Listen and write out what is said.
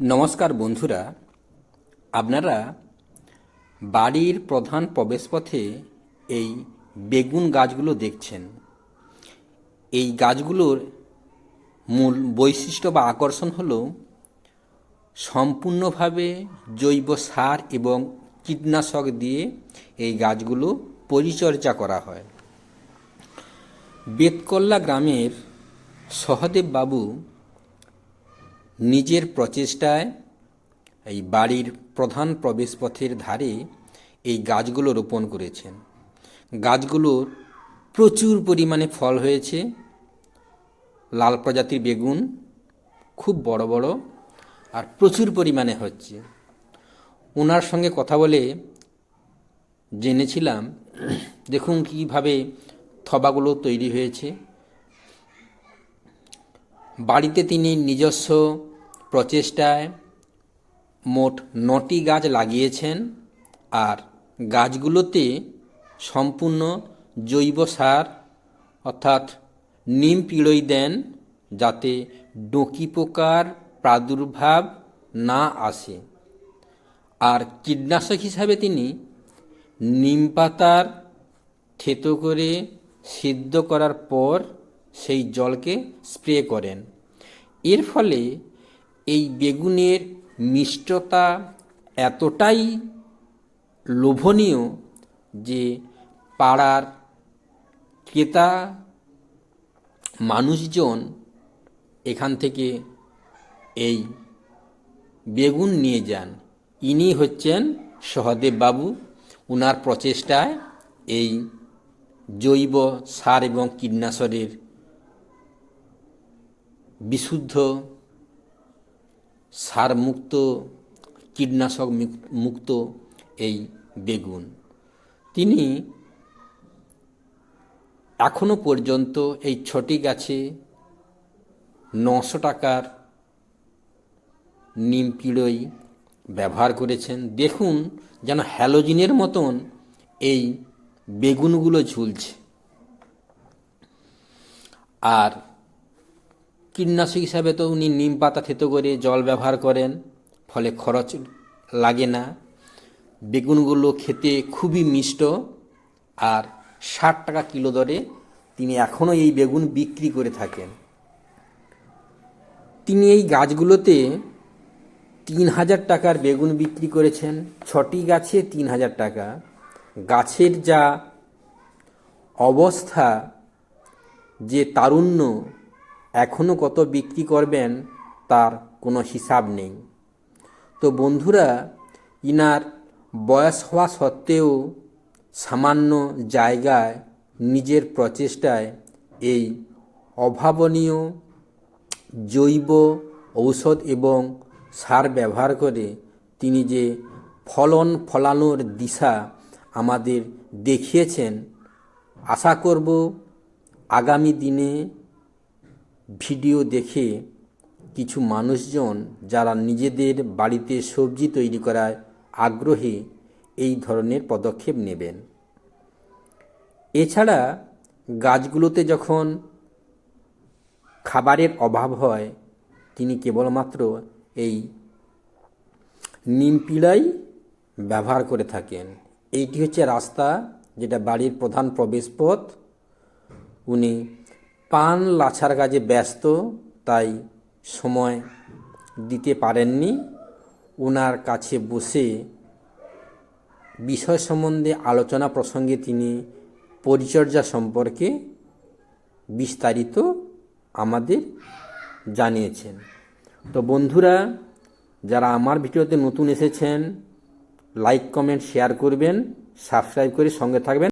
নমস্কার বন্ধুরা, আপনারা বাড়ির প্রধান প্রবেশপথে এই বেগুন গাছগুলো দেখছেন। এই গাছগুলোর মূল বৈশিষ্ট্য বা আকর্ষণ হল সম্পূর্ণভাবে জৈব সার এবং কীটনাশক দিয়ে এই গাছগুলো পরিচর্যা করা হয়। বেতকল্লা গ্রামের সহদেব বাবু নিজের প্রচেষ্টায় এই বাড়ির প্রধান প্রবেশপথের ধারে এই গাছগুলো রোপণ করেছেন। গাছগুলোর প্রচুর পরিমাণে ফল হয়েছে। লাল প্রজাতির বেগুন খুব বড় বড় আর প্রচুর পরিমাণে হচ্ছে। ওনার সঙ্গে কথা বলে জেনেছিলাম। দেখুন কীভাবে থবাগুলো তৈরি হয়েছে। বাড়িতে তিনি নিজস্ব প্রচেষ্টায় মোট নটি গাছ লাগিয়েছেন আর গাছগুলোতে সম্পূর্ণ জৈব সার অর্থাৎ নিম পিড়ই দেন যাতে ডোকি পোকার প্রাদুর্ভাব না আসে। আর কীটনাশক হিসাবে তিনি নিম পাতার থেতো করে সিদ্ধ করার পর সেই জলকে স্প্রে করেন। এর ফলে এই বেগুনের মিষ্টতা এতটাই লোভনীয় যে পাড়ার ক্রেতা, মানুষজন এখান থেকে এই বেগুন নিয়ে যান। ইনি হচ্ছেন সহদেব বাবু। উনার প্রচেষ্টায় এই জৈব সার এবং কীটনাশকের বিশুদ্ধ সারমুক্ত, কীটনাশক মুক্ত এই বেগুন। তিনি এখনও পর্যন্ত এই ছটি গাছে নশো টাকার নিম পিড়ই ব্যবহার করেছেন। দেখুন যেন হ্যালোজিনের মতন এই বেগুনগুলো ঝুলছে। আর কীটনাশক হিসাবে তো উনি নিম পাতা থেতো করে জল ব্যবহার করেন, ফলে খরচ লাগে না। বেগুনগুলো খেতে খুবই মিষ্ট, আর ষাট টাকা কিলো দরে তিনি এখনও এই বেগুন বিক্রি করে থাকেন। তিনি এই গাছগুলোতে তিন হাজার টাকার বেগুন বিক্রি করেছেন, ছটি গাছে তিন হাজার টাকা। গাছের যা অবস্থা, যে তারুণ্য এখনও কত বিক্রি করবেন তার কোনো হিসাব নেই। তো বন্ধুরা, ইনার বয়স হওয়া সত্ত্বেও সামান্য জায়গায় নিজের প্রচেষ্টায় এই অভাবনীয় জৈব ঔষধ এবং সার ব্যবহার করে তিনি যে ফলন ফলানোর দিশা আমাদের দেখিয়েছেন, আশা করব আগামী দিনে ভিডিও দেখে কিছু মানুষজন যারা নিজেদের বাড়িতে সবজি তৈরি করায় আগ্রহী এই ধরনের পদক্ষেপ নেবেন। এছাড়া গাছগুলোতে যখন খাবারের অভাব হয়, তিনি কেবলমাত্র এই নিমপিড়াই ব্যবহার করে থাকেন। এইটি হচ্ছে রাস্তা যেটা বাড়ির প্রধান প্রবেশপথ। উনি পান লাছার কাজে ব্যস্ত, তাই সময় দিতে পারেননি। ওনার কাছে বসে বিষয় সম্বন্ধে আলোচনা প্রসঙ্গে তিনি পরিচর্যা সম্পর্কে বিস্তারিত আমাদের জানিয়েছেন। তো বন্ধুরা, যারা আমার ভিডিওতে নতুন এসেছেন, লাইক, কমেন্ট, শেয়ার করবেন, সাবস্ক্রাইব করে সঙ্গে থাকবেন।